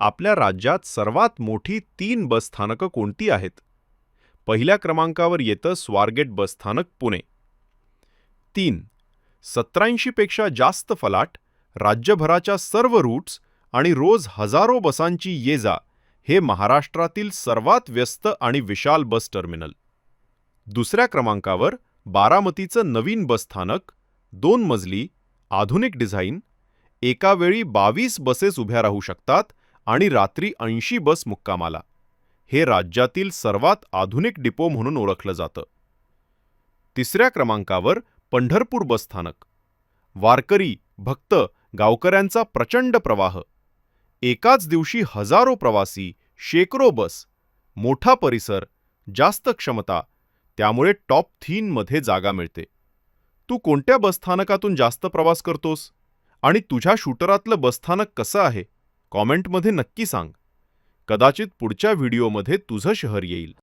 आपल्या राज्यात सर्वात मोठी तीन बसस्थानकं कोणती आहेत? पहिल्या क्रमांकावर येतं स्वारगेट बसस्थानक पुणे. तीन सत्याऐंशीपेक्षा जास्त फलाट राज्यभराच्या सर्व रूट्स आणि रोज हजारो बसांची ये जा हे महाराष्ट्रातील सर्वात व्यस्त आणि विशाल बस टर्मिनल. दुसऱ्या क्रमांकावर बारामतीचं नवीन बसस्थानक दोन मजली आधुनिक डिझाईन एका वेळी बावीस बसेस उभ्या राहू शकतात आणि रात्री ऐंशी बस मुक्कामाला. हे राज्यातील सर्वात आधुनिक डिपो म्हणून ओळखलं जातं. तिसऱ्या क्रमांकावर पंढरपूर बसस्थानक वारकरी भक्त गावकऱ्यांचा प्रचंड प्रवाह. एकाच दिवशी हजारो प्रवासी शेकडो बस मोठा परिसर जास्त क्षमता त्यामुळे टॉप थीनमध्ये जागा मिळते. तू कोणत्या बसस्थानकातून जास्त प्रवास करतोस? आणि तुझ्या शूटरातलं बसस्थानक कसं आहे? कॉमेंटमध्ये नक्की सांग. कदाचित पुढच्या व्हिडिओमध्ये तुझं शहर येईल.